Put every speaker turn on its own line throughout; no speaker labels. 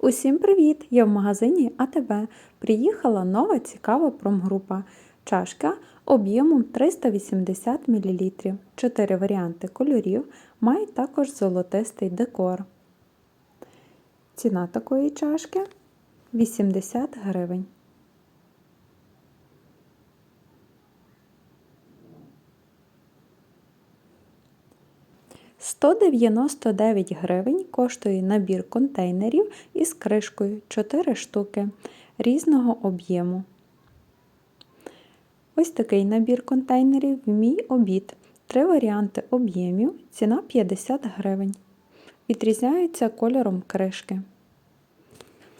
Усім привіт! Я в магазині АТБ. Приїхала нова цікава промгрупа. Чашка об'ємом 380 мл. Чотири варіанти кольорів, має також золотистий декор. Ціна такої чашки 80 гривень. Сто дев'яносто дев'ять гривень коштує набір контейнерів із кришкою 4 штуки різного об'єму. Ось такий набір контейнерів в мій обід. Три варіанти об'ємів, ціна 50 гривень. Відрізняються кольором кришки.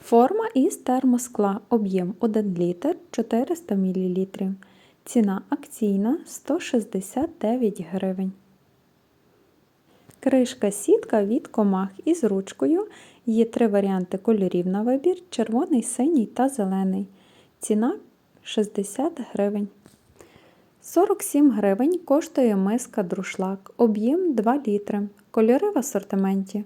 Форма із термоскла. Об'єм 1 літр 400 мл. Ціна акційна 169 гривень. Кришка сітка від комах із ручкою. Є три варіанти кольорів на вибір: червоний, синій та зелений. Ціна 60 гривень. 47 гривень коштує миска друшлак. Об'єм 2 літри. Кольори в асортименті.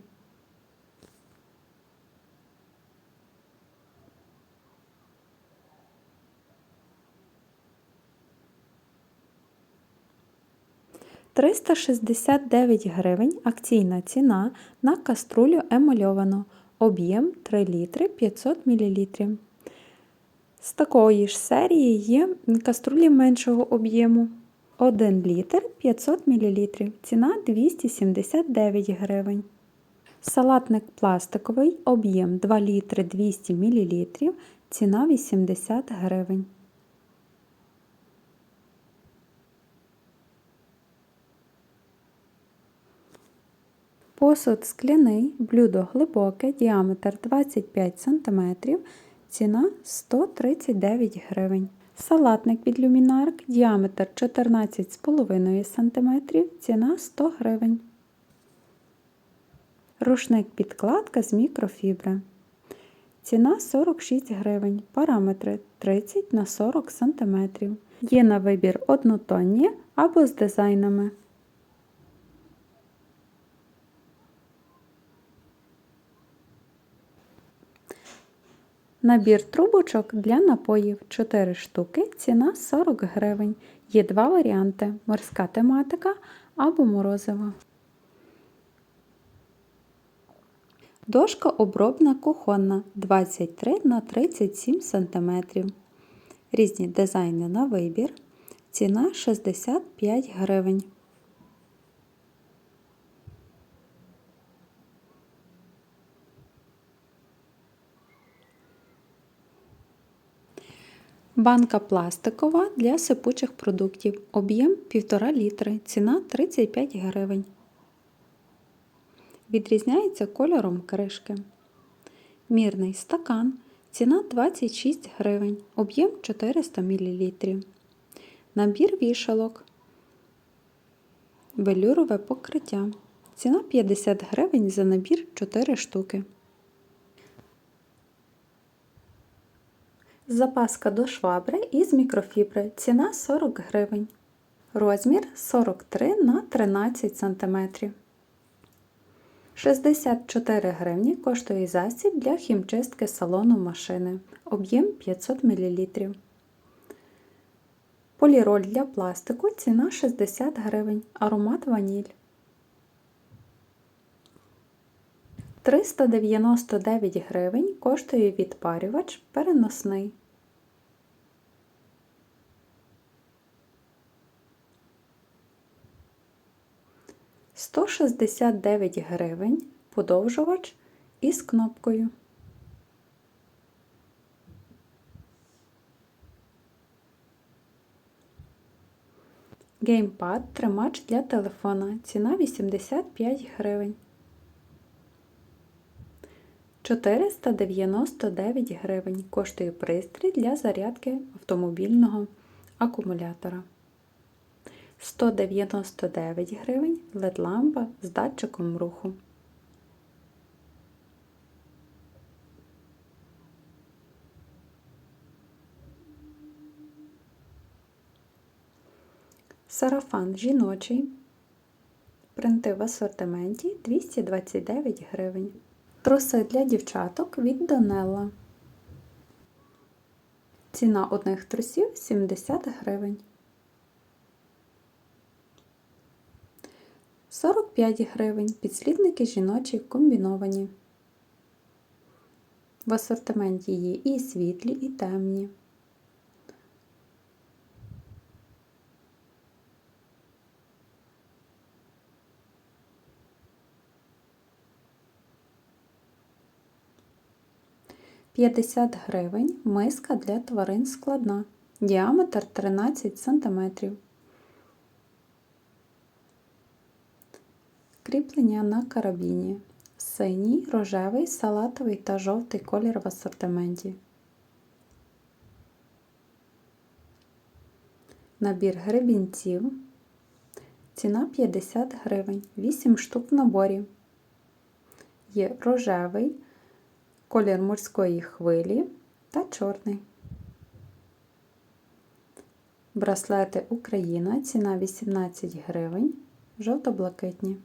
Триста шістдесят дев'ять гривень акційна ціна на каструлю емальовану. Об'єм 3 літри 500 мл. З такої ж серії є каструлі меншого об'єму 1 літр 500 мл. Ціна 279 гривень. Салатник пластиковий, об'єм 2 літри 200 мл. Ціна 80 гривень. Посуд скляний, блюдо глибоке, діаметр 25 см, ціна 139 гривень. Салатник від люмінарк, діаметр 14,5 см, ціна 100 гривень. Рушник підкладка з мікрофібри. Ціна 46 гривень. Параметри 30 на 40 см. Є на вибір однотонні або з дизайнами. Набір трубочок для напоїв 4 штуки, ціна 40 гривень. Є два варіанти: морська тематика або морозиво. Дошка обробна кухонна 23 на 37 см. Різні дизайни на вибір. Ціна 65 гривень. Банка пластикова для сипучих продуктів. Об'єм 1,5 літри. Ціна 35 гривень. Відрізняється кольором кришки. Мірний стакан. Ціна 26 гривень. Об'єм 400 мл. Набір вішалок. Велюрове покриття. Ціна 50 гривень за набір 4 штуки. Запаска до швабри із мікрофібри. Ціна 40 гривень. Розмір 43 на 13 см. 64 гривні коштує засіб для хімчистки салону машини. Об'єм 500 мл. Поліроль для пластику. Ціна 60 гривень. Аромат ваніль. 399 гривень коштує відпарювач переносний. Сто шістдесят дев'ять гривень подовжувач із кнопкою. Геймпад тримач для телефона. Ціна 85 гривень. 499 гривень коштує пристрій для зарядки автомобільного акумулятора. 199 гривень LED-лампа з датчиком руху. Сарафан жіночий. Принти в асортименті 229 гривень. Труси для дівчаток від Донелла. Ціна одних трусів 70 гривень. 45 гривень. Підслідники жіночі комбіновані. В асортименті є і світлі, і темні. П'ятдесят гривень миска для тварин складна. Діаметр 13 см. Кріплення на карабіні. Синій, рожевий, салатовий та жовтий колір в асортименті. Набір гребінців. Ціна 50 гривень. 8 штук в наборі. Є рожевий, колір морської хвилі та чорний. Браслети Україна. Ціна 18 гривень. Жовто-блакитні.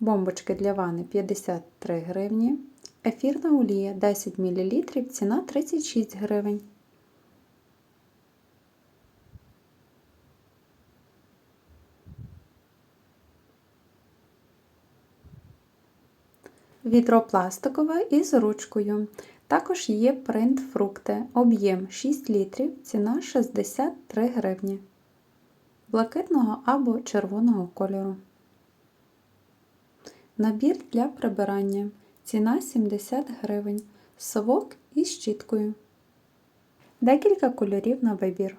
Бомбочки для вани 53 гривні. Ефірна олія 10 мл, ціна 36 гривень. Відро пластикове із ручкою. Також є принт фрукти. Об'єм 6 літрів, ціна 63 гривні. Блакитного або червоного кольору. Набір для прибирання. Ціна 70 гривень. Совок із щіткою. Декілька кольорів на вибір.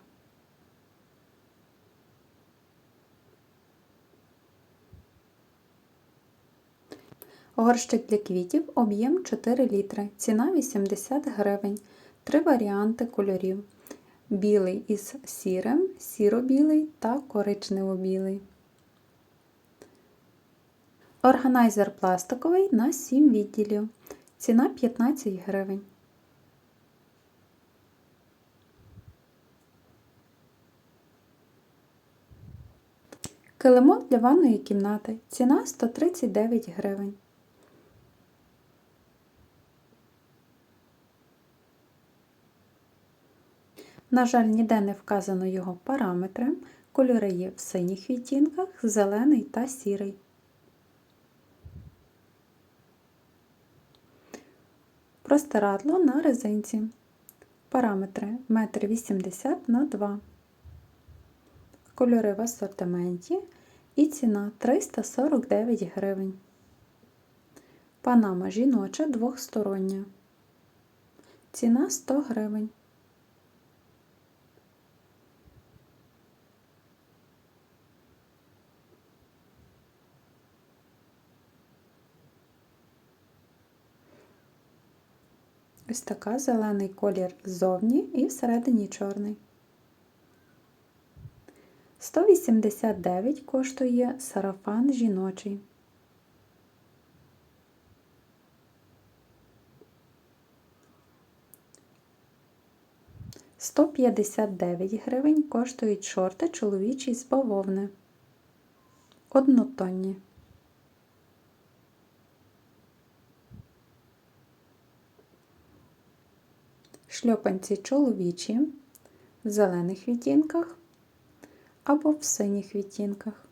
Горщик для квітів об'єм 4 літри. Ціна 80 гривень. Три варіанти кольорів. Білий із сірим, сіро-білий та коричнево-білий. Органайзер пластиковий на 7 відділів. Ціна 15 гривень. Килимок для ванної кімнати. Ціна 139 гривень. На жаль, ніде не вказано його параметри. Кольори є в синіх відтінках, зелений та сірий. Простирадло на резинці. Параметри 1,80 м на 2 Кольори в асортименті і ціна 349 гривень. Панама жіноча двохстороння. Ціна 100 гривень. Ось така зелений колір ззовні і всередині чорний. 189 коштує сарафан жіночий. Сто п'ятдесят дев'ять гривень коштують шорти чоловічі з бавовни. Однотонні. Шльопанці чоловічі в зелених відтінках або в синіх відтінках.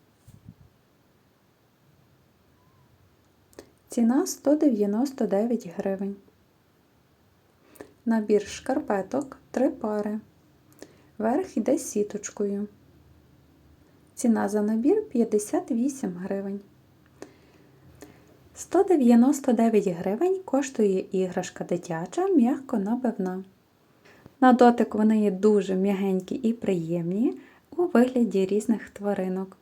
Ціна 199 гривень. Набір шкарпеток 3 пари. Верх йде сіточкою. Ціна за набір 58 гривень. 199 гривень коштує іграшка дитяча м'яко набивна. На дотик вони є дуже м'ягенькі і приємні у вигляді різних тваринок.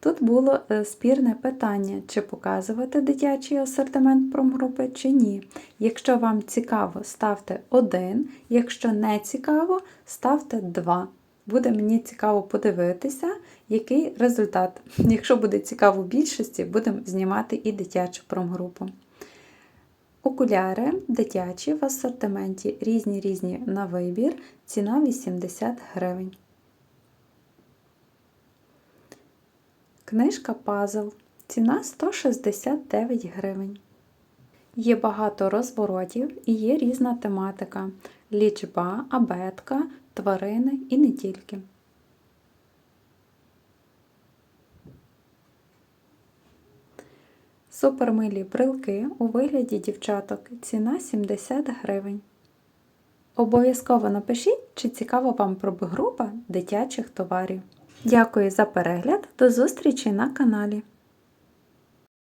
Тут було е, спірне питання, чи показувати дитячий асортимент промгрупи чи ні. Якщо вам цікаво, ставте один, якщо не цікаво, ставте два. Буде мені цікаво подивитися, який результат. Якщо буде цікаво більшості, будемо знімати і дитячу промгрупу. Окуляри дитячі в асортименті різні різні на вибір, ціна 80 гривень. Книжка Пазл. Ціна 169 гривень. Є багато розворотів і є різна тематика: лічба, абетка, тварини і не тільки. Супермилі брилки у вигляді дівчаток. Ціна 70 гривень. Обов'язково напишіть, чи цікава вам пробгрупа дитячих товарів. Дякую за перегляд. До зустрічі на каналі.